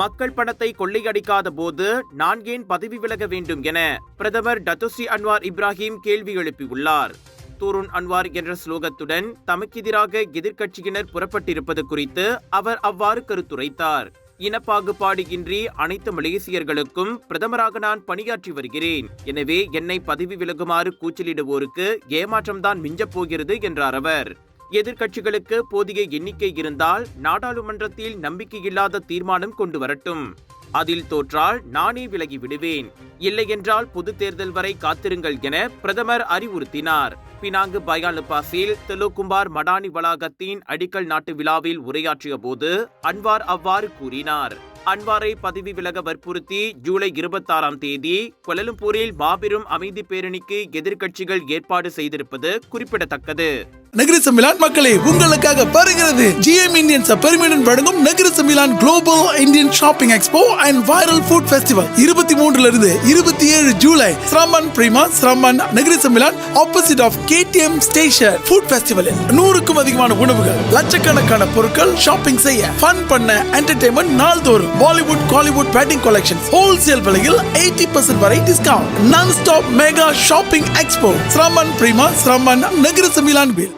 மக்கள் பணத்தை கொள்ளையடிக்காத போது நான் ஏன் பதவி விலக வேண்டும் என பிரதமர் டத்துசி அன்வார் இப்ராஹிம் கேள்வி எழுப்பியுள்ளார். தூருன் அன்வார் என்ற ஸ்லோகத்துடன் தமக்கெதிராக எதிர்க்கட்சியினர் புறப்பட்டிருப்பது குறித்து அவர் அவ்வாறு கருத்துரைத்தார். இனப்பாகுபாடு இன்றி அனைத்து மலேசியர்களுக்கும் பிரதமராக நான் பணியாற்றி வருகிறேன். எனவே என்னை பதவி விலகுமாறு கூச்சலிடுவோருக்கு ஏமாற்றம்தான் மிஞ்சப் போகிறது என்றார் அவர். எதிர்க்கட்சிகளுக்கு போதிய எண்ணிக்கை இருந்தால் நாடாளுமன்றத்தில் நம்பிக்கையில்லாத தீர்மானம் கொண்டு வரட்டும் அதில் தோற்றால் நானே விலகி விடுவேன். இல்லையென்றால் பொது தேர்தல் வரை காத்திருங்கள் என பிரதமர் அறிவுறுத்தினார். பினாங்கு பயாலுபாசில் பாசில் மடானி வளாகத்தின் அடிக்கல் நாட்டு விழாவில் உரையாற்றிய போது அன்வார் அவ்வாறு கூறினார். அன்வாரை பதவி விலக வற்புறுத்தி ஜூலை இருபத்தாறாம் தேதி கொலலும்பூரில் மாபெரும் அமைதி பேரணிக்கு எதிர்க்கட்சிகள் ஏற்பாடு செய்திருப்பது குறிப்பிடத்தக்கது. நகர சமிலான் மக்களே உங்களுக்காக வருகிறது ஜிஎம் இந்தியன்ஸ் பெருமையுடன் வழங்கும் நகர சமிலான் global Indian shopping expo and viral food festival இருபத்தி மூன்றுல இருந்து இருபத்தி ஏழு ஜூலை ஸ்ரமன் பிரிமா ஸ்ரமன் நகர Milan opposite of KTM station food ஃபெஸ்டிவலில் நூறுக்கும் அதிகமான உணவுகள் லட்சக்கணக்கான பொருட்கள் ஷாப்பிங் செய்ய ஃபன் பண்ண என்டர்டைன்மெண்ட் நாள்தோறும் Bollywood Kollywood batik collections wholesale விலையில் எயிட்டி பர்சன்ட் வரை discount non stop mega shopping expo ஸ்ரமன் பிரிமா ஸ்ரமன் நகர சமிலான் பில்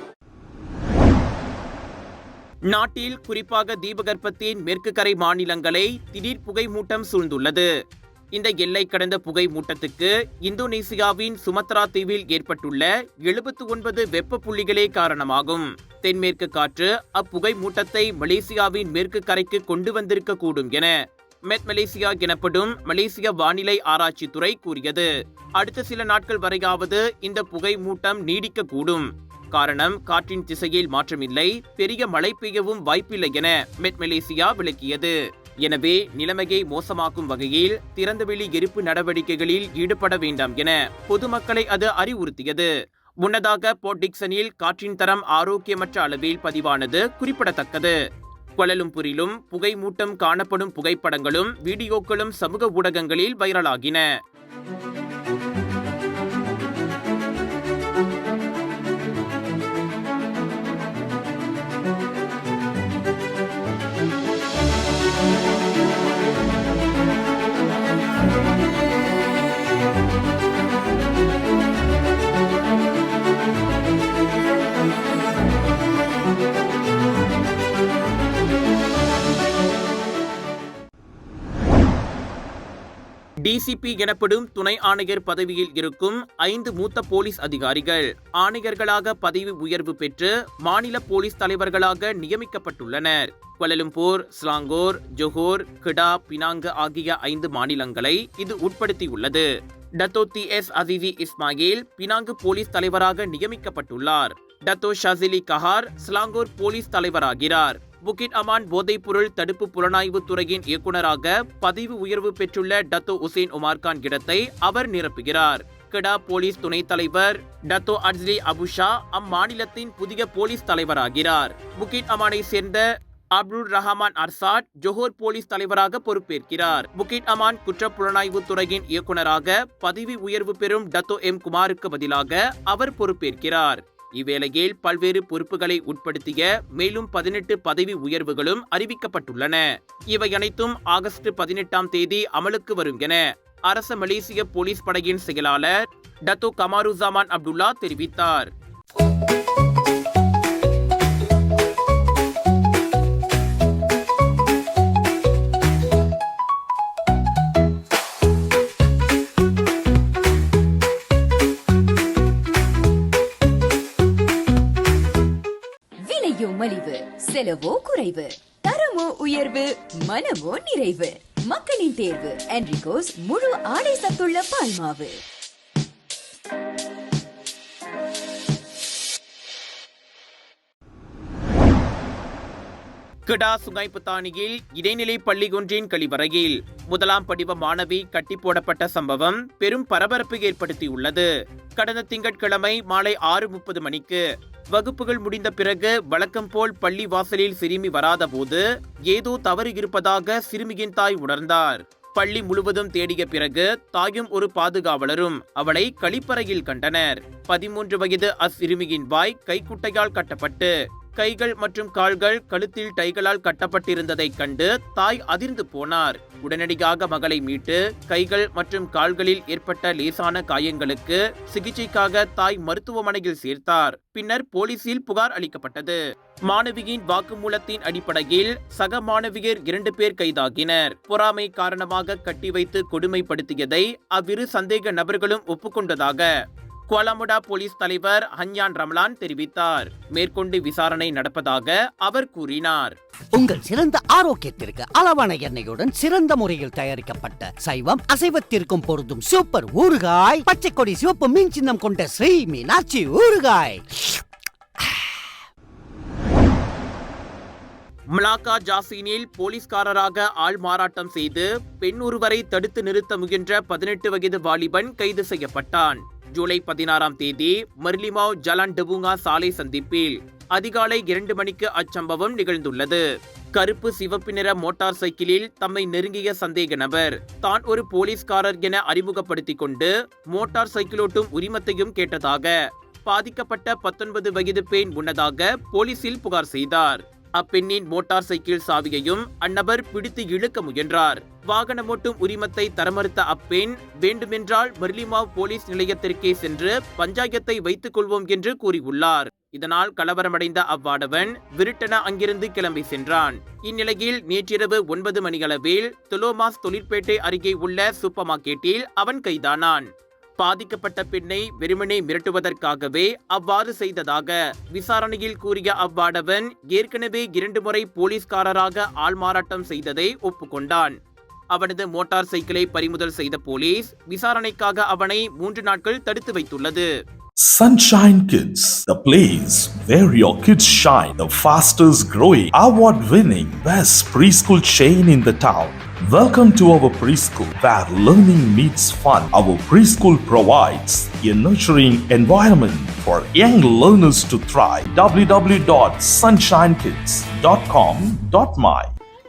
நாட்டில் குறிப்பாக தீபகற்பத்தின் மேற்கு கரை மாநிலங்களை திடீர் புகை மூட்டம் சூழ்ந்துள்ளது. இந்த எல்லை கடந்த புகை மூட்டத்துக்கு இந்தோனேசியாவின் சுமத்ரா தீவில் ஏற்பட்டுள்ள எழுபத்து ஒன்பது வெப்ப புள்ளிகளே காரணமாகும். தென்மேற்கு காற்று அப்புகை மூட்டத்தை மலேசியாவின் மேற்கு கரைக்கு கொண்டு வந்திருக்க கூடும் என மெத் மலேசியா எனப்படும் மலேசிய வானிலை ஆராய்ச்சித்துறை கூறியது. அடுத்த சில நாட்கள் வரையாவது இந்த புகை மூட்டம் நீடிக்கக்கூடும் காரணம் காற்றின் திசையில் மாற்றமில்லை பெரிய மழை பெய்யவும் வாய்ப்பில்லை என மெட் மலேசியா விளக்கியது. எனவே நிலைமையை மோசமாக்கும் வகையில் திறந்தவெளி எரிப்பு நடவடிக்கைகளில் ஈடுபட வேண்டாம் என பொதுமக்களை அது அறிவுறுத்தியது. முன்னதாக போர்டிக்சனில் காற்றின் தரம் ஆரோக்கியமற்ற அளவில் பதிவானது குறிப்பிடத்தக்கது. கொலலும்பூரிலும் புகை மூட்டம் காணப்படும் புகைப்படங்களும் வீடியோக்களும் சமூக ஊடகங்களில் வைரலாகின. டிசிபி எனப்படும் துணை ஆணையர் பதவியில் இருக்கும் ஐந்து மூத்த போலீஸ் அதிகாரிகள் ஆணையர்களாக பதவி உயர்வு பெற்று மாநில போலீஸ் தலைவர்களாக நியமிக்கப்பட்டுள்ளனர். குவலலும்பூர் ஸ்லாங்கோர் ஜொஹோர் கிடா பினாங்கு ஆகிய ஐந்து மாநிலங்களை இது உட்படுத்தியுள்ளது. Dato T S Azizi Ismail Penang police தலைவராக நியமிக்கப்பட்டுள்ளார். Dato Shazili Kahar Selangor police தலைவராகிறார். Bukit Aman போதைப்பொருள் தடுப்பு புலனாய்வு துறையின் இயக்குநராக பதவி உயர்வு பெற்றுள்ள டத்தோ உசேன் உமார்கான் இடத்தை அவர் நிரப்புகிறார். கெடா போலீஸ் துணைத் தலைவர் டத்தோ அட்லி அபுஷா அம்மாநிலத்தின் புதிய போலீஸ் தலைவராகிறார். புகிட் அமானை சேர்ந்த Abdul Rahman Arshad Johor police தலைவராக பொறுப்பேற்கிறார். புகிட் அமான் குற்ற புலனாய்வு துறையின் இயக்குநராக பதவி உயர்வு பெறும் டத்தோ எம் குமாருக்கு பதிலாக அவர் பொறுப்பேற்கிறார். இவ்வேளையில் பல்வேறு பொறுப்புகளை உட்படுத்திய மேலும் பதினெட்டு பதவி உயர்வுகளும் அறிவிக்கப்பட்டுள்ளன. இவை அனைத்தும் ஆகஸ்ட் பதினெட்டாம் தேதி அமலுக்கு வரும் என அரச மலேசிய போலீஸ் படையின் செயலாளர் டத்தோ கமாருசாமான் அப்துல்லா தெரிவித்தார். செலவோ குறைவு தரமோ உயர்வு மனமோ நிறைவு. மக்களின் தேர்வு என்ரிகோஸ் முழு ஆடை சத்துள்ள பால்மாவு. கிடா சுங்கைப்புத்தானியில் இடைநிலை பள்ளி ஒன்றின் கழிவறையில் முதலாம் படிவ மாணவி கட்டி போடப்பட்ட சம்பவம் பெரும் பரபரப்பு ஏற்படுத்தியுள்ளது. கடந்த திங்கட்கிழமை மாலை ஆறு முப்பது மணிக்கு வகுப்புகள் முடிந்த பிறகு வழக்கம் போல் பள்ளி வாசலில் சிறுமி வராதபோது ஏதோ தவறு இருப்பதாக சிறுமியின் தாய் உணர்ந்தார். பள்ளி முழுவதும் தேடிய பிறகு தாயும் ஒரு பாதுகாவலரும் அவளை கழிப்பறையில் கண்டனர். பதிமூன்று வயது அச்சிறுமியின் வாய் கைக்குட்டையால் கட்டப்பட்டு கைகள் மற்றும் கால்கள் கழுத்தில் டைகளால் கட்டப்பட்டிருந்ததைக் கண்டு தாய் அதிர்ந்து போனார். உடனடியாக மகளை மீட்டு கைகள் மற்றும் கால்களில் ஏற்பட்ட லேசான காயங்களுக்கு சிகிச்சைக்காக தாய் மருத்துவமனையில் சேர்த்தார். பின்னர் போலீசில் புகார் அளிக்கப்பட்டது. மாணவியின் வாக்குமூலத்தின் அடிப்படையில் சக மாணவியர் இரண்டு பேர் கைதாகினர். பொறாமை காரணமாக கட்டி வைத்து கொடுமைப்படுத்தியதை அவ்விரு சந்தேக நபர்களும் ஒப்புக்கொண்டதாக குவாலமுடா போலீஸ் தலைவர் ஹன்யான் ரமலான் தெரிவித்தார். மேற்கொண்டு விசாரணை நடப்பதாக அவர் கூறினார். உங்கள் சிறந்த ஆரோக்கியத்திற்கு அளவான எண்ணெயுடன் சிறந்த முறையில் தயாரிக்கப்பட்ட சைவம் அசைவத்திற்கும் பொருந்தும் சூப்பர் ஊறுகாய் பச்சை கொடி சிவப்பு மீன் சின்னம் கொண்ட ஸ்ரீ மீனாட்சி ஊறுகாய். மலாக்கா ஜாசீனில் போலீஸ்காரராக ஆள் மாறாட்டம் செய்து பெண் ஒருவரை தடுத்து நிறுத்த முயன்ற பதினெட்டு வயது வாலிபன் கைது செய்யப்பட்டான். ஜூலை பதினாறாம் தேதி மர்லிமாவ் ஜலான் டெபுங்கா சாலை சந்திப்பில் அதிகாலை இரண்டு மணிக்கு அச்சம்பவம் நிகழ்ந்துள்ளது. கருப்பு சிவப்பு நிற மோட்டார் சைக்கிளில் தம்மை நெருங்கிய சந்தேக நபர் தான் ஒரு போலீஸ்காரர் என அறிமுகப்படுத்திக் கொண்டு மோட்டார் சைக்கிளோட்டும் உரிமத்தையும் கேட்டதாக பாதிக்கப்பட்ட பத்தொன்பது வயது பெண் முன்னதாக போலீசில் புகார் செய்தார். அப்பெண்ணின் மோட்டார் சைக்கிள் சாவியையும் அந்நபர் பிடித்து இழுக்க முயன்றார். வாகனமோட்டும் உரிமத்தை தரமறுத்த அப்பெண் வேண்டுமென்றால் மர்லிமாவ் போலீஸ் நிலையத்திற்கே சென்று பஞ்சாயத்தை வைத்துக் கொள்வோம் என்று கூறியுள்ளார். இதனால் கலவரமடைந்த அவ்வாடவன் விருட்டென அங்கிருந்து கிளம்பி சென்றான். இந்நிலையில் நேற்றிரவு ஒன்பது மணியளவில் துலோமாஸ் தொழிற்பேட்டை அருகே உள்ள சூப்பர் மார்க்கெட்டில் அவன் கைதானான். பாதிக்கப்பட்ட பெண்ணை வெறுமனே மிரட்டுவதற்காகவே அவ்வாறு செய்ததாக விசாரணையில் கூறிய அவ்வாடவன் ஏற்கனவே இரண்டு முறை போலீஸ்காரராக ஆள்மாறாட்டம் செய்ததை ஒப்புக்கொண்டான். அவனது மோட்டார் சைக்கிளை பறிமுதல் செய்த போலீஸ் விசாரணைக்காக அவனை மூன்று நாட்கள் தடுத்து வைத்துள்ளது Sunshine Kids, the place where your kids shine, the fastest growing, award winning, best preschool chain in the town. Welcome to our preschool where learning meets fun. Our preschool provides a nurturing environment for young learners to thrive. www.sunshinekids.com.my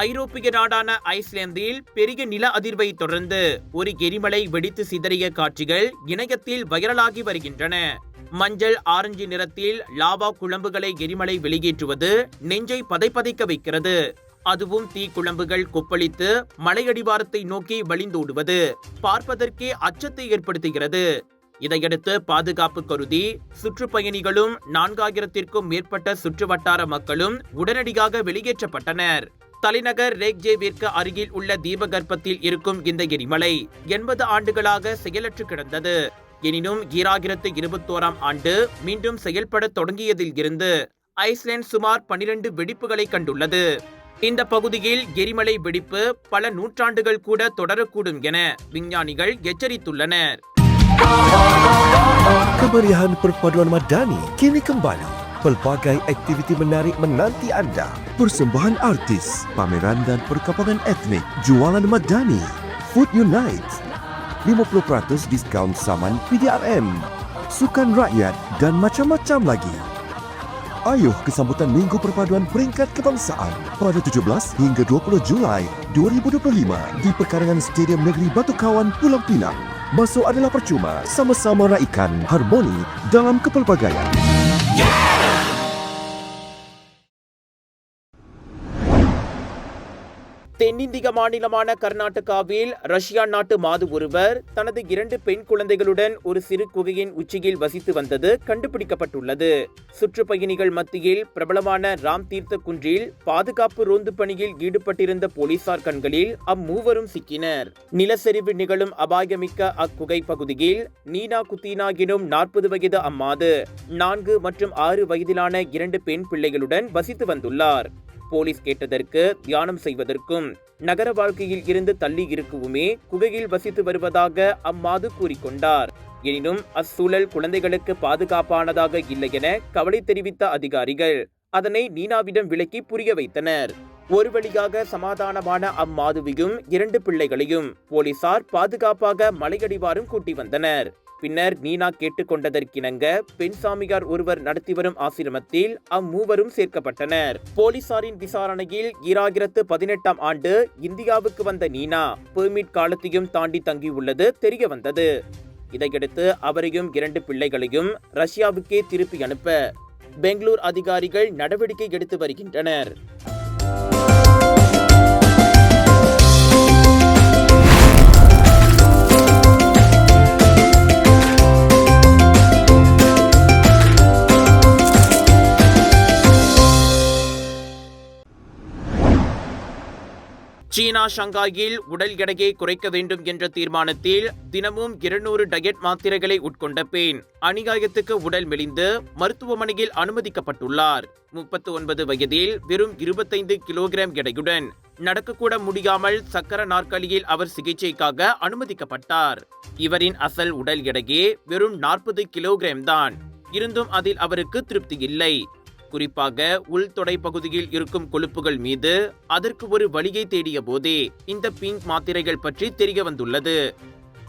ஐரோப்பிய நாடான ஐஸ்லாந்தில் பெரிய நில அதிர்வை தொடர்ந்து ஒரு எரிமலை வெடித்து சிதறிய காட்சிகள் இணையத்தில் வைரலாகி வருகின்றன. மஞ்சள் ஆரஞ்சு நிறத்தில் லாவா குழம்புகளை எரிமலை வெளியேற்றுவது நெஞ்சை பதைப்பதைக்க வைக்கிறது. அதுவும் தீ குழம்புகள் கொப்பளித்து மலையடிவாரத்தை நோக்கி வழிந்தோடுவது பார்ப்பதற்கே அச்சத்தை ஏற்படுத்துகிறது. இதையடுத்து பாதுகாப்பு கருதி சுற்றுப்பயணிகளும் நான்காயிரத்திற்கும் மேற்பட்ட சுற்றுவட்டார மக்களும் உடனடியாக வெளியேற்றப்பட்டனர். தலைநகர் ரேக்ஜேவிற்கு அருகில் உள்ள தீபகற்பத்தில் இருக்கும் இந்த எரிமலை எண்பது ஆண்டுகளாக செயலற்று கிடந்தது. எனினும் ஈராயிரத்து இருபத்தோராம் ஆண்டு மீண்டும் செயல்பட தொடங்கியதில் இருந்து ஐஸ்லேண்ட் சுமார் பனிரெண்டு வெடிப்புகளை கண்டுள்ளது. இந்த பகுதியில் எரிமலை வெடிப்பு பல நூற்றாண்டுகள் கூட தொடரக்கூடும் என விஞ்ஞானிகள் எச்சரித்துள்ளனர். Kemeriahan perpaduan Madani kini kembali. Pelbagai aktiviti menarik menanti anda. Persembahan artis, pameran dan perkampungan etnik, jualan Madani, Food Unite, 50% diskaun saman PDRM, sukan rakyat dan macam-macam lagi. Ayuh ke sambutan Minggu Perpaduan Peringkat Kebangsaan pada 17 hingga 20 Julai 2025 di Pekarangan Stadium Negeri Batu Kawan, Pulau Pinang. Masuk adalah percuma, sama-sama raikan harmoni dalam kepelbagaian. தென்னிந்திய மாநிலமான கர்நாடகாவில் Russia நாட்டு மாது ஒருவர் தனது இரண்டு பெண் குழந்தைகளுடன் ஒரு சிறு குகையின் உச்சியில் வசித்து வந்தது கண்டுபிடிக்கப்பட்டுள்ளது. சுற்றுப்பயணிகள் மத்தியில் பிரபலமான ராம் தீர்த்த குன்றில் பாதுகாப்பு ரோந்து பணியில் ஈடுபட்டிருந்த போலீசார் கண்களில் அம்மூவரும் சிக்கினர். நிலச்சரிவு நிகழும் அபாயமிக்க அக்குகை பகுதியில் நீனா குத்தீனா எனும் நாற்பது வயது அம்மாது நான்கு மற்றும் ஆறு வயதிலான இரண்டு பெண் பிள்ளைகளுடன் வசித்து வந்துள்ளார். போலீஸ் கேட்டதற்கு தியானம் செய்வதற்கும் நகர வாழ்க்கையில் இருந்து தள்ளி இருக்கவுமே குகையில் வசித்து வருவதாக அம்மாது கூறிக்கொண்டார். எனினும் அச்சூழல் குழந்தைகளுக்கு பாதுகாப்பானதாக இல்லை என கவலை தெரிவித்த அதிகாரிகள் அதனை நீனாவிடம் விளக்கி புரிய வைத்தனர். ஒரு வழியாக சமாதானமான அம்மாதுவியும் இரண்டு பிள்ளைகளையும் போலீசார் பாதுகாப்பாக மலையடிவாரும் கூட்டி வந்தனர். பின்னர் நீனா கேட்டுக்கொண்டதற்கிணங்க பெண் சாமியார் ஒருவர் நடத்தி வரும் ஆசிரமத்தில் அம்மூவரும் சேர்க்கப்பட்டனர். போலீசாரின் விசாரணையில் ஈராயிரத்து பதினெட்டாம் ஆண்டு இந்தியாவுக்கு வந்த நீனா பெர்மிட் காலத்தையும் தாண்டி தங்கியுள்ளது தெரிய வந்தது. இதையடுத்து அவரையும் இரண்டு பிள்ளைகளையும் ரஷ்யாவுக்கே திருப்பி அனுப்ப பெங்களூர் அதிகாரிகள் நடவடிக்கை எடுத்து வருகின்றனர். சீனா ஷங்காயில் உடல் எடையை குறைக்க வேண்டும் என்ற தீர்மானத்தில் தினமும் இருநூறு டயட் மாத்திரைகளை உட்கொண்ட பெண். அநியாயத்துக்கு உடல் மெலிந்து மருத்துவமனையில் அனுமதிக்கப்பட்டுள்ளார். முப்பத்து ஒன்பது வயதில் வெறும் இருபத்தைந்து கிலோகிராம் எடையுடன் நடக்கக்கூட முடியாமல் சக்கர நாற்காலியில் அவர் சிகிச்சைக்காக அனுமதிக்கப்பட்டார். இவரின் அசல் உடல் எடையே வெறும் நாற்பது கிலோகிராம் தான். இருந்தும் அதில் அவருக்கு திருப்தி இல்லை. குறிப்பாக உள்தொடை பகுதியில் இருக்கும் கொழுப்புகள் மீது அதற்கு ஒரு வழியை தேடிய போதே இந்த பிங்க் மாத்திரைகள் பற்றி தெரிய வந்துள்ளது.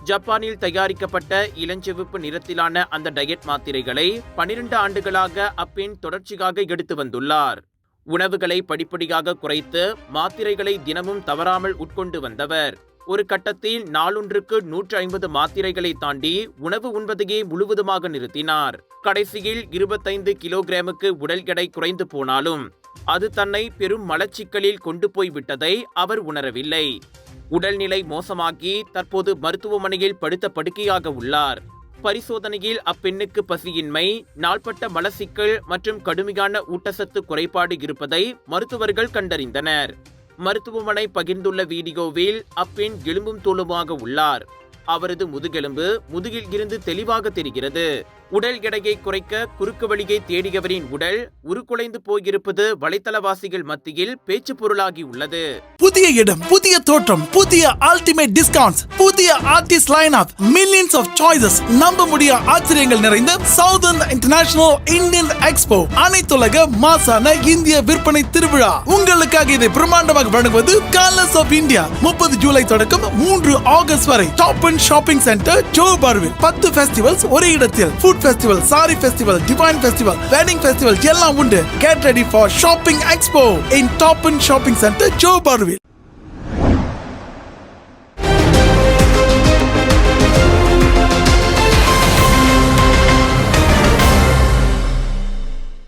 ஜப்பானில் தயாரிக்கப்பட்ட இளஞ்சிவப்பு நிறத்திலான அந்த டயட் மாத்திரைகளை பனிரெண்டு ஆண்டுகளாக அப்பெண் தொடர்ச்சியாக எடுத்து வந்துள்ளார். உணவுகளை படிப்படியாக குறைத்து மாத்திரைகளை தினமும் தவறாமல் உட்கொண்டு வந்தவர். ஒரு கட்டத்தில் நாளொன்றுக்கு நூற்று ஐம்பது மாத்திரைகளை தாண்டி உணவு உண்பதையே முழுவதுமாக நிறுத்தினார். கடைசியில் இருபத்தைந்து கிலோகிராமுக்கு உடல் எடை குறைந்து போனாலும் அது தன்னை பெரும் மலச்சிக்கலில் கொண்டு போய் விட்டதை அவர் உணரவில்லை. உடல்நிலை மோசமாகி தற்போது மருத்துவமனையில் படுத்த படுக்கையாக உள்ளார். பரிசோதனையில் அப்பெண்ணுக்கு பசியின்மை நாள்பட்ட மலச்சிக்கல் மற்றும் கடுமையான ஊட்டச்சத்து குறைபாடு இருப்பதை மருத்துவர்கள் கண்டறிந்தனர். மருத்துவமனை பகிர்ந்துள்ள வீடியோவில் அப்பெண் எலும்பும் தோலுமாக உள்ளார். அவரது முதுகெலும்பு முதுகில் இருந்து தெளிவாக தெரிகிறது. உடல் எடையை குறைக்க குறுக்கு வழியை தேடியவரின் உடல் உருக்குலைந்து போயிருப்பது வலைத்தளவாசிகள் மத்தியில் பேச்சு பொருளாகி உள்ளது. புதிய இடம் புதிய தோற்றம் புதிய அல்டிமேட் டிஸ்கவுண்ட்ஸ் புதிய artist line of millions of choices நம்ப முடிய ஆச்சரியங்கள் நிறைந்த சவுதர்ன் இன்டர்நேஷனல் இந்தியன் எக்ஸ்போ அனைத்துலக மாசான இந்திய விற்பனை திருவிழா. உங்களுக்காக இதை பிரம்மாண்டமாக வழங்குவது கலர்ஸ் ஆஃப் இந்தியா முப்பது ஜூலை தொடக்கம் மூன்று ஆகஸ்ட் வரை. டாப் அண்ட் ஷாப்பிங் சென்டர் ஜோ பார்வில் பத்து ஃபெஸ்டிவல்ஸ் ஒரே இடத்தில். Food festival sari festival divine festival wedding festival எல்லாம் உண்டு. Get ready for shopping expo in top in shopping centre Joe பார்வில்